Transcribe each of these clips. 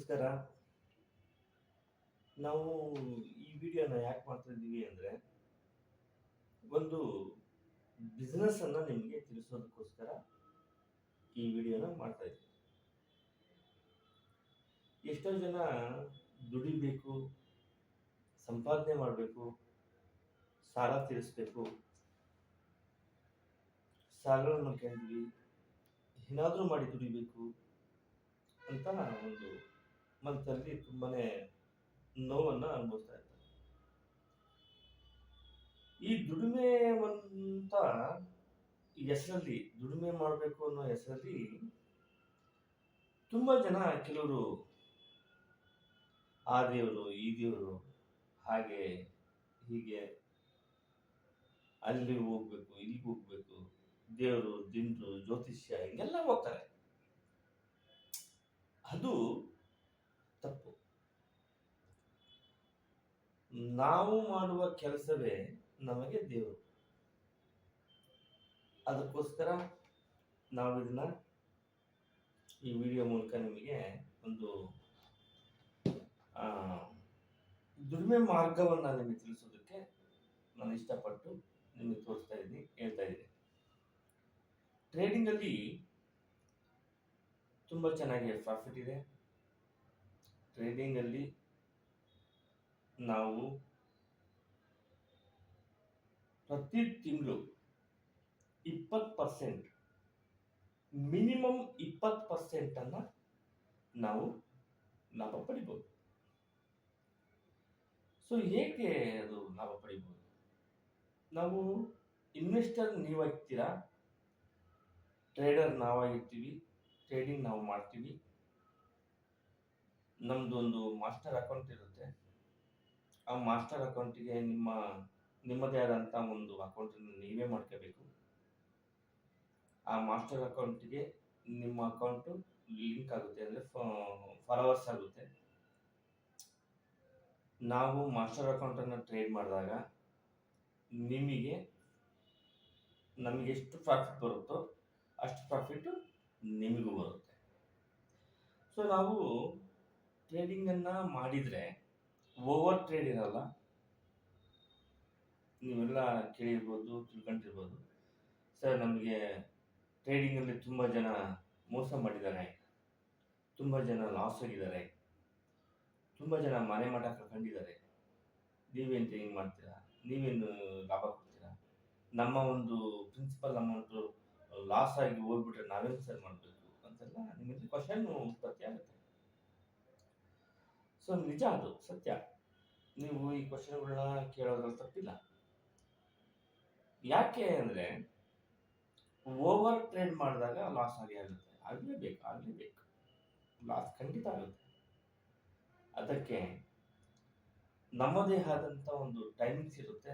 ನಮಸ್ಕಾರ. ನಾವು ಈ ವಿಡಿಯೋನ ಯಾಕೆ ಮಾಡ್ತಾ ಇದ್ದೀವಿ ಅಂದರೆ, ಒಂದು ಬಿಸ್ನೆಸ್ ಅನ್ನ ನಿಮಗೆ ತಿಳಿಸೋದಕ್ಕೋಸ್ಕರ ಈ ವಿಡಿಯೋನ ಮಾಡ್ತಾ ಇದ್ದೀವಿ ಎಷ್ಟೋ ಜನ ದುಡಿಬೇಕು, ಸಂಪಾದನೆ ಮಾಡಬೇಕು, ಸಾಲ ತೀರಿಸ್ಬೇಕು, ಸಾಲಗಳನ್ನು ಮಾಡ್ಕೊಂಡಿದ್ವಿ ಏನಾದರೂ ಮಾಡಿ ದುಡಿಬೇಕು ಅಂತ ಒಂದು ಮನಸ್ಸಲ್ಲಿ ತುಂಬಾನೇ ನೋವನ್ನು ಅನುಭವಿಸ್ತಾ ಇದ್ದಾರೆ ಈ ದುಡಿಮೆ ಅಂತ ಹೆಸರಲ್ಲಿ, ದುಡಿಮೆ ಮಾಡಬೇಕು ಅನ್ನೋ ಹೆಸರಲ್ಲಿ ತುಂಬ ಜನ ಕೆಲವರು ಆ ದೇವರು, ಈ ದೇವರು, ಹಾಗೆ ಹೀಗೆ ಅಲ್ಲಿ ಹೋಗ್ಬೇಕು, ಇಲ್ಲಿಗೆ ಹೋಗ್ಬೇಕು, ದೇವರು, ದಿಂಡು, ಜ್ಯೋತಿಷ್ಯ ಹಿಂಗೆಲ್ಲ ಹೋಗ್ತಾರೆ. ಅದು ತಪ್ಪು ನಾವು ಮಾಡುವ ಕೆಲಸವೇ ನಮಗೆ ದೇವರು. ಅದಕ್ಕೋಸ್ಕರ ನಾವು ಇದನ್ನ ಈ ವಿಡಿಯೋ ಮೂಲಕ ನಿಮಗೆ ಒಂದು ದುಡಿಮೆ ಮಾರ್ಗವನ್ನು ನಿಮಗೆ ತಿಳಿಸೋದಕ್ಕೆ ನಾನು ಇಷ್ಟಪಟ್ಟು ನಿಮಗೆ ತೋರಿಸ್ತಾ ಇದ್ದೀನಿ, ಹೇಳ್ತಾ ಇದ್ದೀನಿ. ಟ್ರೇಡಿಂಗ್ ಅಲ್ಲಿ ತುಂಬ ಚೆನ್ನಾಗಿ ಪ್ರಾಫಿಟ್ ಇದೆ. ಟ್ರೇಡಿಂಗ್ ಅಲ್ಲಿ ನಾವು ಪ್ರತಿ ತಿಂಗಳು ಇಪ್ಪತ್ತು ಪರ್ಸೆಂಟ್ ಮಿನಿಮಮ್ ಇಪ್ಪತ್ತು ಪರ್ಸೆಂಟನ್ನು ನಾವು ಲಾಭ ಪಡಿಬೋದು. ಸೊ ಹೇಗೆ ಅದು ಲಾಭ ಪಡಿಬೋದು? ನಾವು ಇನ್ವೆಸ್ಟರ್ ನೀವಾಗ್ತೀರಾ ಟ್ರೇಡರ್ ನಾವಾಗಿರ್ತೀವಿ ಟ್ರೇಡಿಂಗ್ ನಾವು ಮಾಡ್ತೀವಿ. ನಮ್ಮದೊಂದು ಮಾಸ್ಟರ್ ಅಕೌಂಟ್ ಇರುತ್ತೆ. ಆ ಮಾಸ್ಟರ್ ಅಕೌಂಟಿಗೆ ನಿಮ್ಮ ನಿಮ್ಮದೇ ಆದಂಥ ಒಂದು ಅಕೌಂಟನ್ನು ನೀವೇ ಮಾಡ್ಕೋಬೇಕು. ಆ ಮಾಸ್ಟರ್ ಅಕೌಂಟಿಗೆ ನಿಮ್ಮ ಅಕೌಂಟು ಲಿಂಕ್ ಆಗುತ್ತೆ, ಅಂದರೆ ಫಾಲೋವರ್ಸ್ ಆಗುತ್ತೆ. ನಾವು ಮಾಸ್ಟರ್ ಅಕೌಂಟನ್ನು ಟ್ರೇಡ್ ಮಾಡಿದಾಗ ನಿಮಗೆ, ನಮಗೆ ಎಷ್ಟು ಪ್ರಾಫಿಟ್ ಬರುತ್ತೋ ಅಷ್ಟು ಪ್ರಾಫಿಟ್ಟು ನಿಮಗೂ ಬರುತ್ತೆ. ಸೊ ನಾವು ಟ್ರೇಡಿಂಗನ್ನು ಮಾಡಿದರೆ ಓವರ್ ಟ್ರೇಡ್ ಇರಲ್ಲ ನೀವೆಲ್ಲ ಕೇಳಿರ್ಬೋದು, ತಿಳ್ಕೊಂಡಿರ್ಬೋದು. ಸರ್, ನಮಗೆ ಟ್ರೇಡಿಂಗಲ್ಲಿ ತುಂಬ ಜನ ಮೋಸ ಮಾಡಿದ್ದಾರೆ. ತುಂಬ ಜನ ಲಾಸ್ ಆಗಿದ್ದಾರೆ. ತುಂಬ ಜನ ಮನೆ ಮಠ ಕಳ್ಕೊಂಡಿದ್ದಾರೆ ನೀವೇನು ಟ್ರೇಡಿಂಗ್ ಮಾಡ್ತೀರಾ? ನೀವೇನು ಲಾಭ ಕೊಡ್ತೀರಾ? ನಮ್ಮ ಒಂದು ಪ್ರಿನ್ಸಿಪಲ್ ಅಮೌಂಟು ಲಾಸ್ ಆಗಿ ಹೋಗ್ಬಿಟ್ರೆ ನಾವೇನು ಸರ್ ಮಾಡಬೇಕು ಅಂತೆಲ್ಲ ನಿಮಗೆ ಕ್ವಶನ್ ಉತ್ಪತ್ತಿ ಆಗುತ್ತೆ. ಸೊ ನಿಜ ಅದು, ಸತ್ಯ. ನೀವು ಈ ಕ್ವಶನ್ಗಳನ್ನ ಕೇಳೋದ್ರಲ್ಲಿ ತಪ್ಪಿಲ್ಲ. ಯಾಕೆ ಅಂದರೆ ಓವರ್ ಟ್ರೇಡ್ ಮಾಡಿದಾಗ ಲಾಸ್ ಆಗಿ ಆಗುತ್ತೆ. ಆಗಲೇಬೇಕು ಆಗಲೇಬೇಕು. ಲಾಸ್ ಖಂಡಿತ ಆಗುತ್ತೆ. ಅದಕ್ಕೆ ನಮ್ಮದೇ ಆದಂಥ ಒಂದು ಟೈಮಿಂಗ್ಸ್ ಇರುತ್ತೆ.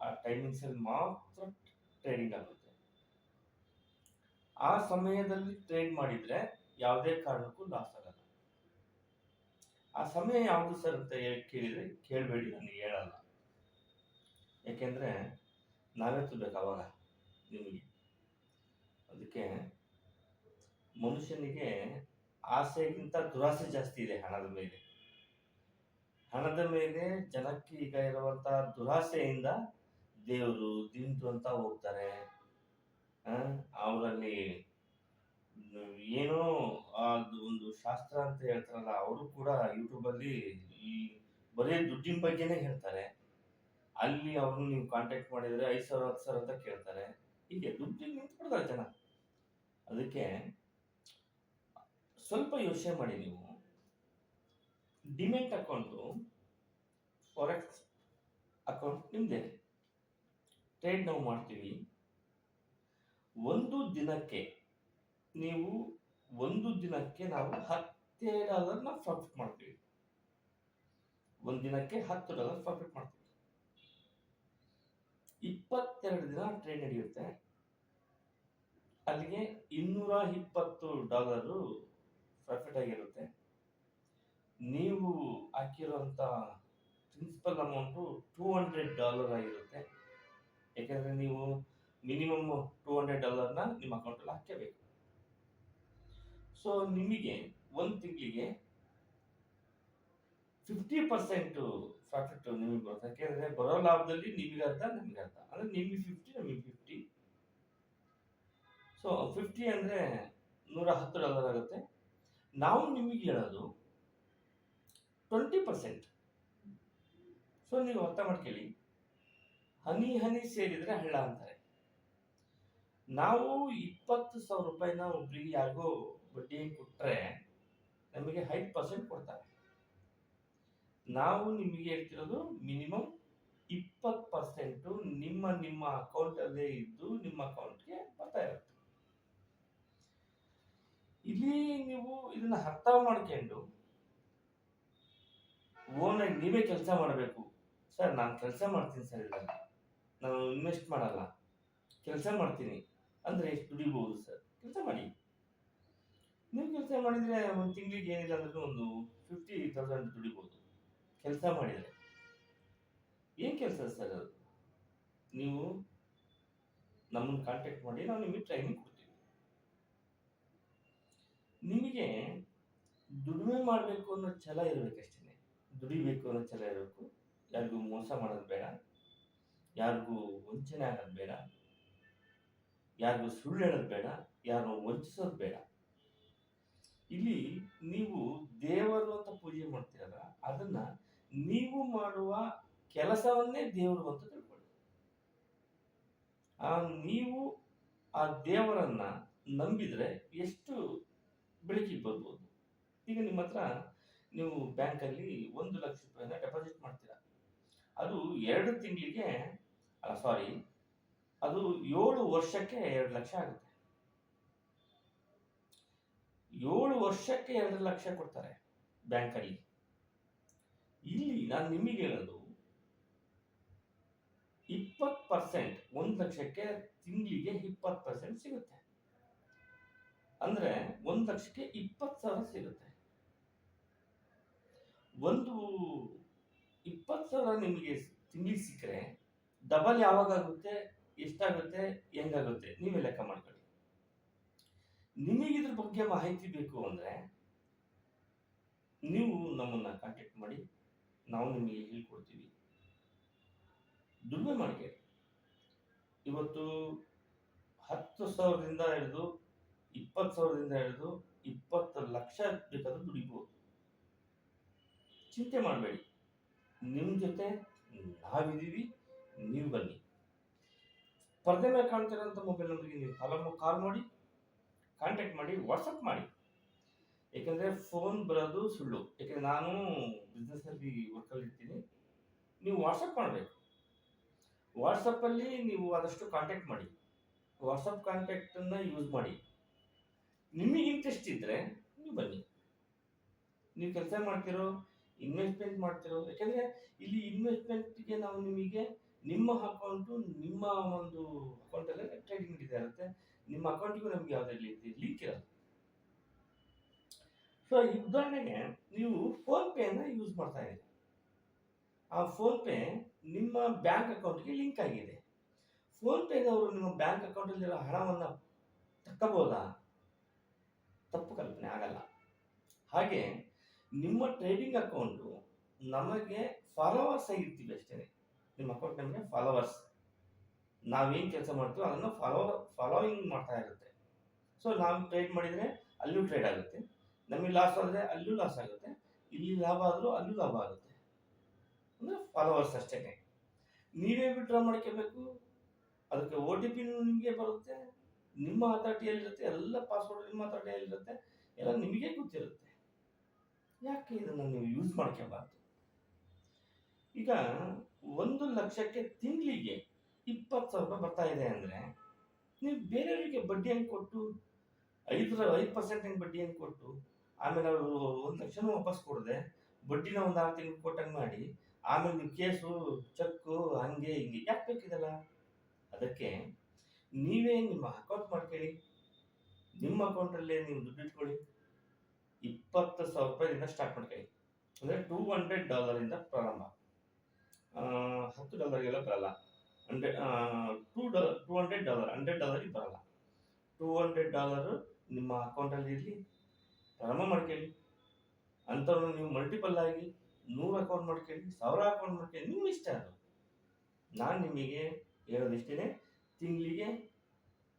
ಆ ಟೈಮಿಂಗ್ಸಲ್ಲಿ ಮಾತ್ರ ಟ್ರೇಡಿಂಗ್ ಆಗುತ್ತೆ. ಆ ಸಮಯದಲ್ಲಿ ಟ್ರೇಡ್ ಮಾಡಿದ್ರೆ ಯಾವುದೇ ಕಾರಣಕ್ಕೂ ಲಾಸ್ ಆಗಲ್ಲ. ಆ ಸಮಯ ಯಾವುದು ಸರ್ ಅಂತ ಕೇಳಿದ್ರೆ ಕೇಳಬೇಡಿ, ನನಗೆ ಹೇಳಲ್ಲ. ಯಾಕೆಂದ್ರೆ ನಾವೇ ತುಬೇಕು ಅವಾಗ ನಿಮಗೆ. ಅದಕ್ಕೆ ಮನುಷ್ಯನಿಗೆ ಆಸೆಗಿಂತ ದುರಾಸೆ ಜಾಸ್ತಿ ಇದೆ ಹಣದ ಮೇಲೆ. ಹಣದ ಮೇಲೆ ಜನಕ್ಕೆ ಈಗ ಇರುವಂತ ದುರಾಸೆಯಿಂದ ದೇವರು ದಿಂಡು ಅಂತ ಹೋಗ್ತಾರೆ. ಅವರಲ್ಲಿ ಏನೋ ಅದು ಒಂದು ಶಾಸ್ತ್ರ ಅಂತ ಹೇಳ್ತಾರಲ್ಲ, ಅವರು ಕೂಡ ಯೂಟ್ಯೂಬಲ್ಲಿ ಈ ಬರೀ ದುಡ್ಡಿನ ಬಗ್ಗೆನೇ ಹೇಳ್ತಾರೆ. ಅಲ್ಲಿ ಅವ್ರನ್ನ ನೀವು ಕಾಂಟ್ಯಾಕ್ಟ್ ಮಾಡಿದರೆ ಐದು ಸಾವಿರ, ಹತ್ತು ಸಾವಿರ ಅಂತ ಕೇಳ್ತಾರೆ. ಹೀಗೆ ದುಡ್ಡಿಗೆ ನಿಂತ್ಬಿಡ್ತಾರೆ ಜನ. ಅದಕ್ಕೆ ಸ್ವಲ್ಪ ಯೋಚನೆ ಮಾಡಿ ನೀವು. ಡಿಮೆಂಟ್ ಅಕೌಂಟು ಫಾರೆಕ್ಸ್ ಅಕೌಂಟ್ ನಿಮ್ಮದೇ ಟ್ರೇಡ್ ನಾವು ಮಾಡ್ತೀವಿ. ಒಂದು ದಿನಕ್ಕೆ ನೀವು ಒಂದು ದಿನಕ್ಕೆ ನಾವು ಹತ್ತೇ ಡಾಲರ್ನ ಪ್ರಾಫಿಟ್ ಮಾಡ್ತೀವಿ. ಒಂದು ದಿನಕ್ಕೆ ಹತ್ತು ಡಾಲರ್ ಪ್ರಾಫಿಟ್ ಮಾಡ್ತೀವಿ. ಇಪ್ಪತ್ತೆರಡು ದಿನ ಟ್ರೇಡ್ ನಡೆಯುತ್ತೆ ಅಲ್ಲಿಗೆ ಇನ್ನೂರ ಇಪ್ಪತ್ತು ಡಾಲರು ಪ್ರಾಫಿಟ್ ಆಗಿರುತ್ತೆ. ನೀವು ಹಾಕಿರೋಂಥ principal amount two hundred dollar ಆಗಿರುತ್ತೆ. ಯಾಕೆಂದರೆ ನೀವು ಮಿನಿಮಮ್ ಟೂ ಹಂಡ್ರೆಡ್ ಡಾಲರ್ನ ನಿಮ್ಮ ಅಕೌಂಟಲ್ಲಿ ಹಾಕಬೇಕು ಸೊ ನಿಮಗೆ ಒಂದು ತಿಂಗಳಿಗೆ ಫಿಫ್ಟಿ ಪರ್ಸೆಂಟು ಪ್ರಾಫಿಟ್ ನಿಮಗೆ ಬರುತ್ತೆ ಯಾಕೆಂದರೆ ಬರೋ ಲಾಭದಲ್ಲಿ ನಿಮಗೆ ಅರ್ಧ ನಮಗೆ ಅರ್ಧ ಅಂದರೆ ನಿಮಗೆ ಫಿಫ್ಟಿ ನಮಗೆ ಫಿಫ್ಟಿ ಸೊ ಫಿಫ್ಟಿ ಅಂದರೆ ನೂರ ಹತ್ತು ಡಾಲರ್ ಆಗುತ್ತೆ. ನಾವು ನಿಮಗೆ ಹೇಳೋದು ಟ್ವೆಂಟಿ ಪರ್ಸೆಂಟ್ ಸೊ ನೀವು ಅರ್ಥ ಮಾಡ್ಕೊಳ್ಳಿ. ಹನಿ ಹನಿ ಸೇರಿದರೆ ಹಳ್ಳ ಅಂತಾರೆ. ನಾವು ಇಪ್ಪತ್ತು ಸಾವಿರ ರೂಪಾಯಿನ ಒಬ್ಬರಿಗೆ ಯಾರಿಗೋ ಬಡ್ಡಿ ಕೊಟ್ಟರೆ ನಮಗೆ ಐದು ಪರ್ಸೆಂಟ್ ಕೊಡ್ತಾರೆ. ನಾವು ನಿಮಗೆ ಹೇಳ್ತಿರೋದು ಮಿನಿಮಮ್ ಇಪ್ಪತ್ತು ಪರ್ಸೆಂಟು ನಿಮ್ಮ ನಿಮ್ಮ ಅಕೌಂಟಲ್ಲೇ ಇದ್ದು ನಿಮ್ಮ ಅಕೌಂಟ್ಗೆ ಬರ್ತಾ ಇರುತ್ತೆ. ಇಲ್ಲಿ ನೀವು ಇದನ್ನ ಅರ್ಥ ಮಾಡ್ಕೊಂಡು ಓನಾಗಿ ನೀವೇ ಕೆಲಸ ಮಾಡಬೇಕು. ಸರ್, ನಾನು ಕೆಲಸ ಮಾಡ್ತೀನಿ ಸರ್ ಇಲ್ಲ ನಾನು ಇನ್ವೆಸ್ಟ್ ಮಾಡಲ್ಲ. ಕೆಲಸ ಮಾಡ್ತೀನಿ. ಅಂದರೆ ಎಷ್ಟು ದುಡಿಬೋದು ಸರ್? ಕೆಲಸ ಮಾಡಿ. ನೀವು ಕೆಲಸ ಮಾಡಿದರೆ ಒಂದು ತಿಂಗಳಿಗೆ ಏನಿಲ್ಲ ಅಂದ್ರೆ ಒಂದು ಫಿಫ್ಟಿ ತೌಸಂಡ್ ದುಡಿಬೋದು. ಕೆಲಸ ಮಾಡಿದರೆ ಏನು ಕೆಲಸ ಸರ್ ಅದು? ನೀವು ನಮ್ಮನ್ನು ಕಾಂಟ್ಯಾಕ್ಟ್ ಮಾಡಿ ನಾವು ನಿಮಗೆ ಟ್ರೈನಿಂಗ್ ಕೊಡ್ತೀವಿ. ನಿಮಗೆ ದುಡಿಮೆ ಮಾಡಬೇಕು ಅನ್ನೋ ಛಲ ಇರಬೇಕಷ್ಟೇ ದುಡಿಬೇಕು ಅನ್ನೋ ಛಲ ಇರಬೇಕು. ಯಾರಿಗೂ ಮೋಸ ಮಾಡೋದು ಬೇಡ. ಯಾರಿಗೂ ವಂಚನೆ ಆಗೋದು ಬೇಡ. ಯಾರಿಗೂ ಸುಳ್ಳು ಹೇಳೋದು ಬೇಡ. ಯಾರನ್ನು ವಂಚಿಸೋದು ಬೇಡ. ಇಲ್ಲಿ ನೀವು ದೇವರು ಅಂತ ಪೂಜೆ ಮಾಡ್ತೀರಲ್ಲ, ಅದನ್ನ ನೀವು ಮಾಡುವ ಕೆಲಸವನ್ನೇ ದೇವರು ಅಂತ ತಿಳ್ಕೊಳ್ಳಿ. ಆ ನೀವು ಆ ದೇವರನ್ನ ನಂಬಿದ್ರೆ ಎಷ್ಟು ಬೆಳಕಿಗೆ ಬರ್ಬೋದು? ಈಗ ನಿಮ್ಮ ಹತ್ರ ನೀವು ಬ್ಯಾಂಕಲ್ಲಿ ಒಂದು ಲಕ್ಷ ರೂಪಾಯಿನ ಡೆಪಾಸಿಟ್ ಮಾಡ್ತೀರಾ. ಅದು ಎರಡು ತಿಂಗಳಿಗೆ ಸಾರಿ ಅದು ಏಳು ವರ್ಷಕ್ಕೆ ಎರಡು ಲಕ್ಷ ಆಗುತ್ತೆ. ಏಳು ವರ್ಷಕ್ಕೆ ಎರಡು ಲಕ್ಷ ಕೊಡ್ತಾರೆ ಬ್ಯಾಂಕಲ್ಲಿ. ಇಲ್ಲಿ ನಾನು ನಿಮಗೆ ಹೇಳೋದು ಇಪ್ಪತ್ತು ಪರ್ಸೆಂಟ್ ಒಂದು ಲಕ್ಷಕ್ಕೆ ತಿಂಗಳಿಗೆ ಇಪ್ಪತ್ತು ಪರ್ಸೆಂಟ್ ಸಿಗುತ್ತೆ. ಅಂದ್ರೆ ಒಂದು ಲಕ್ಷಕ್ಕೆ ಇಪ್ಪತ್ತು ಸಾವಿರ ಸಿಗುತ್ತೆ. ಒಂದು ಇಪ್ಪತ್ತು ಸಾವಿರ ನಿಮಗೆ ತಿಂಗಳಿಗೆ ಸಿಕ್ಕರೆ ಡಬಲ್ ಯಾವಾಗ ಆಗುತ್ತೆ ಎಷ್ಟಾಗುತ್ತೆ, ಹೆಂಗಾಗುತ್ತೆ, ನೀವೇ ಲೆಕ್ಕ ಮಾಡ್ಕೊಳ್ಳಿ. ನಿಮಗೆ ಇದ್ರ ಬಗ್ಗೆ ಮಾಹಿತಿ ಬೇಕು ಅಂದರೆ ನೀವು ನಮ್ಮನ್ನ ಕಾಂಟ್ಯಾಕ್ಟ್ ಮಾಡಿ. ನಾವು ನಿಮಗೆ ಹೇಳ್ಕೊಡ್ತೀವಿ ದುಡಿಮೆ ಮಾಡಿಕೆ. ಇವತ್ತು ಹತ್ತು ಸಾವಿರದಿಂದ ಹಿಡಿದು ಇಪ್ಪತ್ತು ಸಾವಿರದಿಂದ ಹಿಡಿದು ಇಪ್ಪತ್ತು ಲಕ್ಷ ಬೇಕಾದ್ರೂ ದುಡಿಬೋದು. ಚಿಂತೆ ಮಾಡಬೇಡಿ. ನಿಮ್ಮ ಜೊತೆ ನಾವಿದ್ದೀವಿ, ನೀವು ಬನ್ನಿ. ಸ್ಪರ್ಧೆ ಮೇಲೆ ಕಾಣ್ತಿರೋಂಥ ಮೊಬೈಲ್ ನಂಬರ್ಗೆ ನೀವು ಕಾಲ್ ಕಾಲ್ ಮಾಡಿ ಕಾಂಟ್ಯಾಕ್ಟ್ ಮಾಡಿ ವಾಟ್ಸಪ್ ಮಾಡಿ. ಯಾಕಂದರೆ ಫೋನ್ ಬರೋದು ಸುಳ್ಳು. ಯಾಕಂದ್ರೆ ನಾನು ಬಿಸ್ನೆಸ್ಸಲ್ಲಿ ವರ್ಕಲ್ಲಿ ಇರ್ತೀನಿ. ನೀವು ವಾಟ್ಸಪ್ ಮಾಡಬೇಕು. ವಾಟ್ಸಪ್ಪಲ್ಲಿ ನೀವು ಆದಷ್ಟು ಕಾಂಟ್ಯಾಕ್ಟ್ ಮಾಡಿ. ವಾಟ್ಸಪ್ ಕಾಂಟ್ಯಾಕ್ಟನ್ನು ಯೂಸ್ ಮಾಡಿ. ನಿಮಗೆ ಇಂಟ್ರೆಸ್ಟ್ ಇದ್ದರೆ ನೀವು ಬನ್ನಿ. ನೀವು ಕೆಲಸ ಮಾಡ್ತಿರೋ ಇನ್ವೆಸ್ಟ್ಮೆಂಟ್ ಮಾಡ್ತಿರೋ ಯಾಕಂದ್ರೆ ಇಲ್ಲಿ ಇನ್ವೆಸ್ಟ್ಮೆಂಟ್ಗೆ ನಾವು ನಿಮಗೆ ನಿಮ್ಮ ಅಕೌಂಟು ನಿಮ್ಮ ಒಂದು ಅಕೌಂಟಲ್ಲೇ ಟ್ರೇಡಿಂಗ್ ಇದೆ ಇರುತ್ತೆ. ನಿಮ್ಮ ಅಕೌಂಟಿಗೂ ನಮಗೆ ಯಾವುದೇ ಲಿಂಕ್ ಇರಲ್ಲ. ಸೊ ಉದಾಹರಣೆಗೆ ನೀವು ಫೋನ್ ಪೇನ ಯೂಸ್ ಮಾಡ್ತಾ ಇದ್ದೀರಿ. ಆ ಫೋನ್ ಪೇ ನಿಮ್ಮ ಬ್ಯಾಂಕ್ ಅಕೌಂಟ್ಗೆ ಲಿಂಕ್ ಆಗಿದೆ. ಫೋನ್ ಪೇದವರು ನಿಮ್ಮ ಬ್ಯಾಂಕ್ ಅಕೌಂಟಲ್ಲಿರೋ ಹಣವನ್ನು ತಕ್ಕಬೋದಾ? ತಪ್ಪು ಕಲ್ಪನೆ ಆಗಲ್ಲ. ಹಾಗೆ ನಿಮ್ಮ ಟ್ರೇಡಿಂಗ್ ಅಕೌಂಟು ನಮಗೆ ಫಾಲೋವರ್ಸ್ ಆಗಿರ್ತೀವಿ ಅಷ್ಟೇ. ನಿಮ್ಮ ಅಕೌಂಟ್ ನಮಗೆ ಫಾಲೋವರ್ಸ್ ನಾವೇನು ಕೆಲಸ ಮಾಡ್ತೀವೋ ಅದನ್ನು ಫಾಲೋ ಫಾಲೋಯಿಂಗ್ ಮಾಡ್ತಾ ಇರುತ್ತೆ. ಸೊ ನಾವು ಟ್ರೇಡ್ ಮಾಡಿದರೆ ಅಲ್ಲೂ ಟ್ರೇಡ್ ಆಗುತ್ತೆ. ನಮಗೆ ಲಾಸ್ ಆದರೆ ಅಲ್ಲೂ ಲಾಸ್ ಆಗುತ್ತೆ. ಇಲ್ಲಿ ಲಾಭ ಆದರೂ ಅಲ್ಲೂ ಲಾಭ ಆಗುತ್ತೆ. ಅಂದರೆ ಫಾಲೋವರ್ಸ್ ಅಷ್ಟೇ ನೀವೇ ವಿಡ್ರಾ ಮಾಡ್ಕೋಬೇಕು. ಅದಕ್ಕೆ ಓ ಟಿ ಪಿ ನಿಮಗೆ ಬರುತ್ತೆ. ನಿಮ್ಮ ಅಥಾರಿಟಿಯಲ್ಲಿರುತ್ತೆ. ಎಲ್ಲ ಪಾಸ್ವರ್ಡ್ ನಿಮ್ಮ ಅಥಾರಿಟಿಯಲ್ಲಿರುತ್ತೆ. ಎಲ್ಲ ನಿಮಗೆ ಗೊತ್ತಿರುತ್ತೆ. ಯಾಕೆ ಇದನ್ನು ನೀವು ಯೂಸ್ ಮಾಡ್ಕೋಬಾರ್ದು? ಈಗ ಒಂದು ಲಕ್ಷಕ್ಕೆ ತಿಂಗಳಿಗೆ ಇಪ್ಪತ್ತು ಸಾವಿರ ರೂಪಾಯಿ ಬರ್ತಾ ಇದೆ ಅಂದರೆ ನೀವು ಬೇರೆಯವರಿಗೆ ಬಡ್ಡಿ ಹೆಂಗೆ ಕೊಟ್ಟು ಐದರ ಐದು ಪರ್ಸೆಂಟ್ ಹೆಂಗೆ ಬಡ್ಡಿ ಹೆಂಗೆ ಕೊಟ್ಟು ಆಮೇಲೆ ಅವರು ಒಂದು ಲಕ್ಷನೂ ವಾಪಸ್ ಕೊಡದೆ. ಬಡ್ಡಿನ ಒಂದು ಆರು ತಿಂಗಳು ಕೊಟ್ಟಂಗೆ ಮಾಡಿ, ಆಮೇಲೆ ನೀವು ಕೇಸು, ಚೆಕ್ಕು, ಹಂಗೆ ಹಿಂಗೆ, ಯಾಕೆ ಬೇಕಿದಲ್ಲ? ಅದಕ್ಕೆ ನೀವೇ ನಿಮ್ಮ ಅಕೌಂಟ್ ಮಾಡ್ಕೊಳ್ಳಿ. ನಿಮ್ಮ ಅಕೌಂಟಲ್ಲೇ ನೀವು ದುಡ್ಡು ಇಟ್ಕೊಳ್ಳಿ. ಇಪ್ಪತ್ತು ಸಾವಿರ ರೂಪಾಯಿಂದ ಸ್ಟಾರ್ಟ್ ಮಾಡ್ಕೊಳ್ಳಿ. ಅಂದರೆ ಟೂ ಹಂಡ್ರೆಡ್ ಡಾಲರಿಂದ ಪ್ರಾರಂಭ. ಹತ್ತು ಡಾಲರ್ಗೆಲ್ಲ ಬರಲ್ಲ. ಅಂಡ್ರೆ two dollar two hundred dollar hundred ಡಾಲರಿಗೆ ಬರಲ್ಲ. ಟೂ ಹಂಡ್ರೆಡ್ ಡಾಲರು ನಿಮ್ಮ ಅಕೌಂಟಲ್ಲಿ ಇರಲಿ. ಪ್ರಾರಂಭ ಮಾಡ್ಕೊಳ್ಳಿ ಅಂಥವ್ರನ್ನ ನೀವು ಮಲ್ಟಿಪಲ್ ಆಗಿ ನೂರು ಅಕೌಂಟ್ ಮಾಡ್ಕೊಳ್ಳಿ ಸಾವಿರ ಅಕೌಂಟ್ ಮಾಡ್ಕೊಳ್ಳಿ ನಿಮ್ಮ ಇಷ್ಟ ಅದು. ನಾನು ನಿಮಗೆ ಹೇಳೋದಿಷ್ಟೇ ತಿಂಗಳಿಗೆ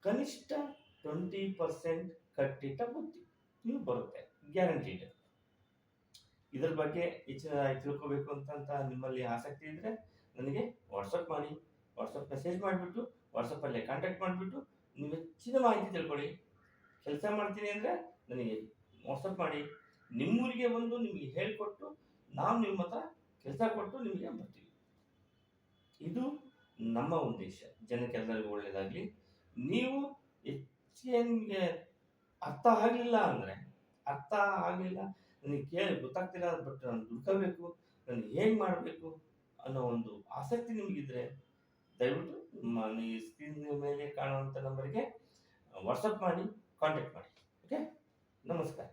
ಕನಿಷ್ಠ ಟ್ವೆಂಟಿ ಪರ್ಸೆಂಟ್ ಕಟ್ಟಿಟ್ಟ ಬುದ್ಧಿ. ನೀವು ಬರುತ್ತೆ ಗ್ಯಾರಂಟಿಡ್ ಇದ್ರ ಬಗ್ಗೆ ಹೆಚ್ಚಿನದಾಗಿ ತಿಳ್ಕೊಬೇಕು ಅಂತ ನಿಮ್ಮಲ್ಲಿ ಆಸಕ್ತಿ ಇದ್ದರೆ ನನಗೆ ವಾಟ್ಸಪ್ ಮಾಡಿ. ವಾಟ್ಸಪ್ ಮೆಸೇಜ್ ಮಾಡಿಬಿಟ್ಟು ವಾಟ್ಸಪ್ಪಲ್ಲೇ ಕಾಂಟ್ಯಾಕ್ಟ್ ಮಾಡಿಬಿಟ್ಟು, ನೀವು ಹೆಚ್ಚಿನ ಮಾಹಿತಿ ತಿಳ್ಕೊಳ್ಳಿ. ಕೆಲಸ ಮಾಡ್ತೀನಿ ಅಂದರೆ ನನಗೆ ವಾಟ್ಸಪ್ ಮಾಡಿ ನಿಮ್ಮೂರಿಗೆ ಬಂದು ನಿಮಗೆ ಹೇಳಿಕೊಟ್ಟು ನಾವು ನಿಮ್ಮ ಹತ್ರ ಕೆಲಸ ಕೊಟ್ಟು ನಿಮಗೆ ಬರ್ತೀವಿ. ಇದು ನಮ್ಮ ಉದ್ದೇಶ. ಜನಕ್ಕೆಲ್ಲರಿಗೂ ಒಳ್ಳೆಯದಾಗಲಿ ನೀವು ಹೆಚ್ಚಿಗೆ ಅರ್ಥ ಆಗಲಿಲ್ಲ ಅಂದರೆ, ಅರ್ಥ ಆಗಲಿಲ್ಲ, ನನಗೆ ಕೇಳಿ ಗೊತ್ತಾಗ್ತಿಲ್ಲ ಬಟ್ ನಾನು ದುಡ್ಕೋಬೇಕು, ನಾನು ಹೇಗೆ ಮಾಡಬೇಕು ಅನ್ನೋ ಒಂದು ಆಸಕ್ತಿ ನಿಮಗಿದ್ರೆ ದಯವಿಟ್ಟು ನಿಮ್ಮ ಈ ಸ್ಕ್ರೀನ್ ಮೇಲೆ ಕಾಣುವಂಥ ನಂಬರಿಗೆ ವಾಟ್ಸಪ್ ಮಾಡಿ ಕಾಂಟ್ಯಾಕ್ಟ್ ಮಾಡಿ. ಓಕೆ ನಮಸ್ಕಾರ